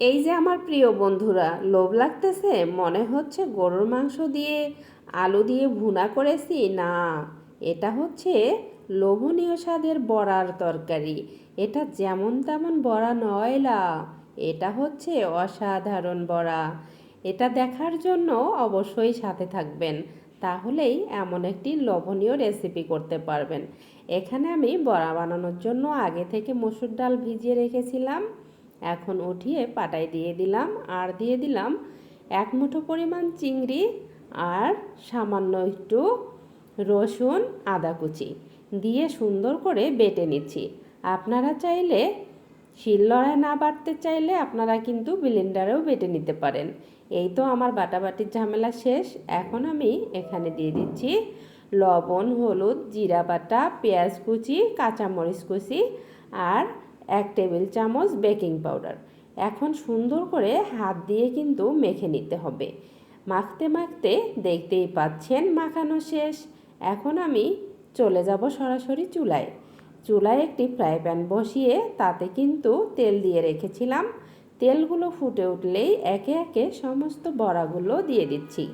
এই যে আমার প্রিয় বন্ধুরা, লোভ লাগতেছে? মনে হচ্ছে গরুর মাংস দিয়ে আলু দিয়ে ভুনা করেছি? না, এটা হচ্ছে লোভনীয় স্বাদের বড়ার তরকারি। এটা যেমন তেমন বড়া নয়লা, এটা হচ্ছে অসাধারণ বড়া। এটা দেখার জন্য অবশ্যই সাথে থাকবেন, তাহলেই এমন একটি লোভনীয় রেসিপি করতে পারবেন। এখানে আমি বড়া বানানোর জন্য আগে থেকে মসুর ডাল ভিজিয়ে রেখেছিলাম। এখন উঠিয়ে পাটায় দিয়ে দিলাম আর দিয়ে দিলাম এক মুঠো পরিমাণ চিংড়ি আর সামান্য একটু রসুন আদা কুচি দিয়ে সুন্দর করে বেটে নিচ্ছি। আপনারা চাইলে শিলনোড়ায় না বাটতে চাইলে আপনারা কিন্তু ব্লেন্ডারেও বেটে নিতে পারেন। এই তো আমার বাটাবাটির ঝামেলা শেষ। এখন আমি এখানে দিয়ে দিচ্ছি লবণ, হলুদ, জিরা বাটা, পেঁয়াজ কুচি, কাঁচামরিচ কুচি আর এক টেবিল চামচ বেকিং পাউডার। এখন সুন্দর করে হাত দিয়ে কিন্তু মেখে নিতে হবে। মাখতে মাখতে দেখতেই পাচ্ছেন মাখানো শেষ। এখন আমি চলে যাব সরাসরি চুলায়। চুলায় একটি ফ্রাই প্যান বসিয়ে তাতে কিন্তু তেল দিয়ে রেখেছিলাম। তেলগুলো ফুটে উঠলেই একে একে সমস্ত বড়াগুলো দিয়ে দিচ্ছি।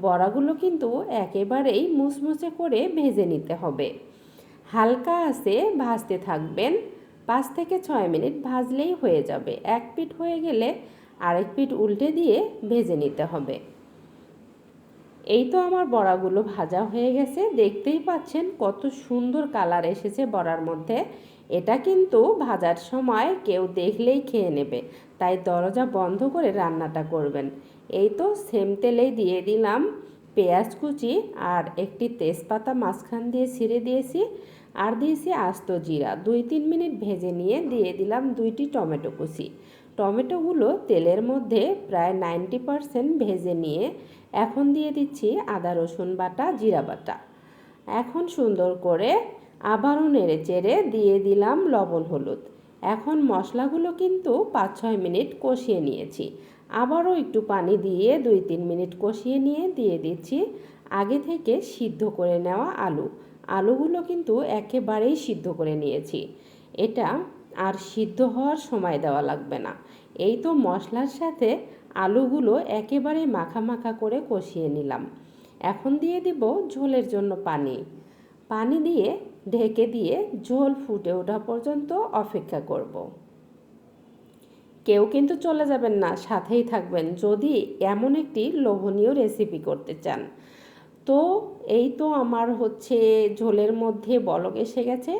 বড়াগুলো কিন্তু একেবারেই মুচমুচে করে ভেজে নিতে হবে। হালকা আছে ভাজতে থাকবেন। পাঁচ থেকে ছয় মিনিট ভাজলেই হয়ে যাবে। এক পিঠ হয়ে গেলে আরেক পিঠ উল্টে দিয়ে ভেজে নিতে হবে। এই তো আমার বড়াগুলো ভাজা হয়ে গেছে। দেখতেই পাচ্ছেন কত সুন্দর কালার এসেছে বড়ার মধ্যে। এটা কিন্তু ভাজার সময় কেউ দেখলেই খেয়ে নেবে। তাই দরজা বন্ধ করে রান্নাটা করবেন। এই তো সেম তেলেই দিয়ে দিলাম। পেঁয়াজ কুচি আর একটি তেজপাতা মাঝখান দিয়ে ছিঁড়ে দিয়েছি আর দিয়েছি আস্ত জিরা। দুই তিন মিনিট ভেজে নিয়ে দিয়ে দিলাম দুইটি টমেটো কুচি। টমেটোগুলো তেলের মধ্যে প্রায় নাইনটি পারসেন্ট ভেজে নিয়ে এখন দিয়ে দিচ্ছি আদা, রসুন বাটা, জিরা বাটা। এখন সুন্দর করে আবারও নেড়ে চেড়ে দিয়ে দিলাম লবণ হলুদ। এখন মশলাগুলো কিন্তু পাঁচ ছয় মিনিট কষিয়ে নিয়েছি। আবারও একটু পানি দিয়ে দুই তিন মিনিট কষিয়ে নিয়ে দিয়ে দিচ্ছি। আগে থেকে সিদ্ধ করে নেওয়া আলু। আলুগুলো কিন্তু একেবারেই সিদ্ধ করে নিয়েছি। এটা আর সিদ্ধ হওয়ার সময় দেওয়া লাগবে না। এই তো মশলার সাথে আলুগুলো একেবারে মাখা মাখা করে কষিয়ে নিলাম। এখন দিয়ে দিব ঝোলের জন্য পানি। পানি দিয়ে ঢেকে দিয়ে ঝোল ফুটে ওঠা পর্যন্ত অপেক্ষা করব। কেউ কিন্তু চলে যাবেন না, সাথেই থাকবেন। যদি এমন একটি লোভনীয় রেসিপি করতে চান। তো এই তো আমার হচ্ছে ঝোলের মধ্যে বলক এসে গেছে।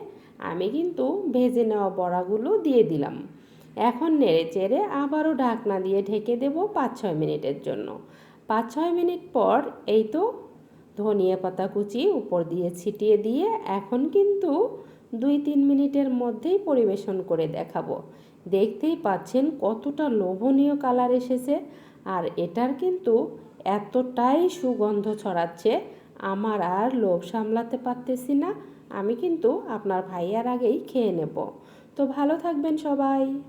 আমি কিন্তু ভেজে নেওয়া বড়াগুলো দিয়ে দিলাম। এখন নেড়ে চেড়ে আবারও ঢাকনা দিয়ে ঢেকে দেব পাঁচ ছয় মিনিটের জন্য। পাঁচ ছয় মিনিট পর এই তো ধনিয়া পাতা কুচি উপর দিয়ে ছিটিয়ে দিয়ে এখন কিন্তু দুই তিন মিনিটের মধ্যেই পরিবেশন করে দেখাবো। দেখতেই পাচ্ছেন কতটা লোভনীয় কালার এসেছে। আর এটার কিন্তু এতটাই সুগন্ধ ছড়াচ্ছে, আমার আর লোভ সামলাতে পারতেছি না। আমি কিন্তু আপনার ভাইয়ার আগেই খেয়ে নেব। তো ভালো থাকবেন সবাই।